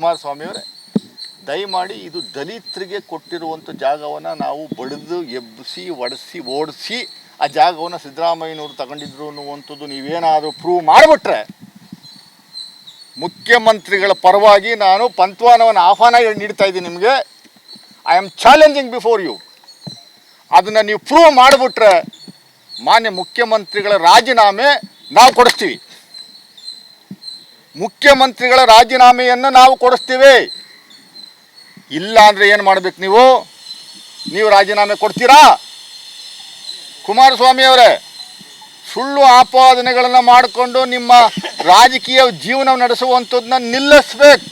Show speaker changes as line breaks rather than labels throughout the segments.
ಕುಮಾರಸ್ವಾಮಿಯವರೇ ದಯಮಾಡಿ ಇದು ದಲಿತರಿಗೆ ಕೊಟ್ಟಿರುವಂಥ ಜಾಗವನ್ನು ನಾವು ಬಡಿದು ಎಬ್ಬಿಸಿ, ಒಡಿಸಿ, ಓಡಿಸಿ ಆ ಜಾಗವನ್ನು ಸಿದ್ದರಾಮಯ್ಯನವರು ತಗೊಂಡಿದ್ರು ಅನ್ನುವಂಥದ್ದು ನೀವೇನಾದರೂ ಪ್ರೂವ್ ಮಾಡಿಬಿಟ್ರೆ ಮುಖ್ಯಮಂತ್ರಿಗಳ ಪರವಾಗಿ ನಾನು ಪಂತ್ವಾನವನ್ನು ಆಹ್ವಾನ ನೀಡ್ತಾ ಇದ್ದೀನಿ ನಿಮಗೆ. I am challenging before you ಅದನ್ನು ನೀವು ಪ್ರೂವ್ ಮಾಡಿಬಿಟ್ರೆ ಮಾನ್ಯ ಮುಖ್ಯಮಂತ್ರಿಗಳ ರಾಜೀನಾಮೆ ನಾವು ಕೊಡಿಸ್ತೀವಿ. ಮುಖ್ಯಮಂತ್ರಿಗಳ ರಾಜೀನಾಮೆಯನ್ನು ನಾವು ಕೊಡಿಸ್ತೀವಿ. ಇಲ್ಲ ಅಂದರೆ ಏನು ಮಾಡಬೇಕು ನೀವು? ನೀವು ರಾಜೀನಾಮೆ ಕೊಡ್ತೀರಾ? ಕುಮಾರಸ್ವಾಮಿ ಅವರೇ, ಸುಳ್ಳು ಆಪಾದನೆಗಳನ್ನು ಮಾಡಿಕೊಂಡು ನಿಮ್ಮ ರಾಜಕೀಯ ಜೀವನ ನಡೆಸುವಂಥದ್ದನ್ನ ನಿಲ್ಲಿಸ್ಬೇಕು.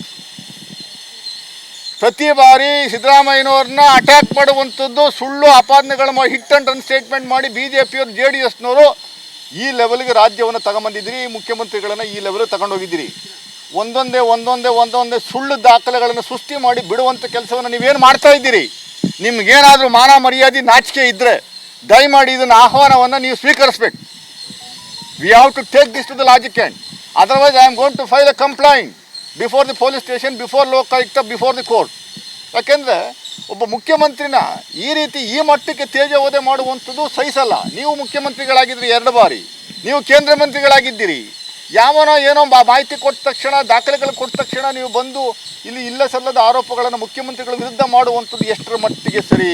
ಪ್ರತಿ ಬಾರಿ ಸಿದ್ದರಾಮಯ್ಯನವ್ರನ್ನ ಅಟ್ಯಾಕ್ ಮಾಡುವಂಥದ್ದು ಸುಳ್ಳು ಆಪಾದನೆಗಳ ಹಿಟ್ ಅಂಡ್ ರನ್ ಸ್ಟೇಟ್ಮೆಂಟ್ ಮಾಡಿ ಬಿ ಜೆ ಪಿಯವರು ಜೆ ಡಿ ಎಸ್ನವರು ಈ ಲೆವೆಲ್ಗೆ ರಾಜ್ಯವನ್ನು ತಗೊಂಬಂದಿದ್ದೀರಿ ಮುಖ್ಯಮಂತ್ರಿಗಳನ್ನು ಈ ಲೆವೆಲ್ ತಗೊಂಡೋಗಿದ್ದೀರಿ. ಒಂದೊಂದೇ ಒಂದೊಂದೇ ಒಂದೊಂದೇ ಸುಳ್ಳು ದಾಖಲೆಗಳನ್ನು ಸೃಷ್ಟಿ ಮಾಡಿ ಬಿಡುವಂಥ ಕೆಲಸವನ್ನು ನೀವೇನು ಮಾಡ್ತಾ ಇದ್ದೀರಿ? ನಿಮ್ಗೇನಾದರೂ ಮಾನ ಮರ್ಯಾದೆ ನಾಚಿಕೆ ಇದ್ದರೆ ದಯಮಾಡಿ ಇದನ್ನು ಆಹ್ವಾನವನ್ನು ನೀವು ಸ್ವೀಕರಿಸ್ಬೇಕು. We have to take this to the logic and otherwise I am going to file a complaint before the police station before Lokayukta before the court ಯಾಕೆಂದರೆ ಒಬ್ಬ ಮುಖ್ಯಮಂತ್ರಿನ ಈ ರೀತಿ ಈ ಮಟ್ಟಕ್ಕೆ ತೇಜವೋದೆ ಮಾಡುವಂಥದ್ದು ಸಹಿಸಲ್ಲ. ನೀವು ಮುಖ್ಯಮಂತ್ರಿಗಳಾಗಿದ್ರಿ ಎರಡು ಬಾರಿ. ನೀವು ಕೇಂದ್ರ ಮಂತ್ರಿಗಳಾಗಿದ್ದೀರಿ. ಯಾವನೋ ಏನೋ ಮಾಹಿತಿ ಕೊಟ್ಟ ತಕ್ಷಣ, ದಾಖಲೆಗಳು ಕೊಟ್ಟ ತಕ್ಷಣ ನೀವು ಬಂದು ಇಲ್ಲಿ ಇಲ್ಲ ಸಲ್ಲದ ಆರೋಪಗಳನ್ನು ಮುಖ್ಯಮಂತ್ರಿಗಳ ವಿರುದ್ಧ ಮಾಡುವಂಥದ್ದು ಎಷ್ಟರ ಮಟ್ಟಿಗೆ ಸರಿ?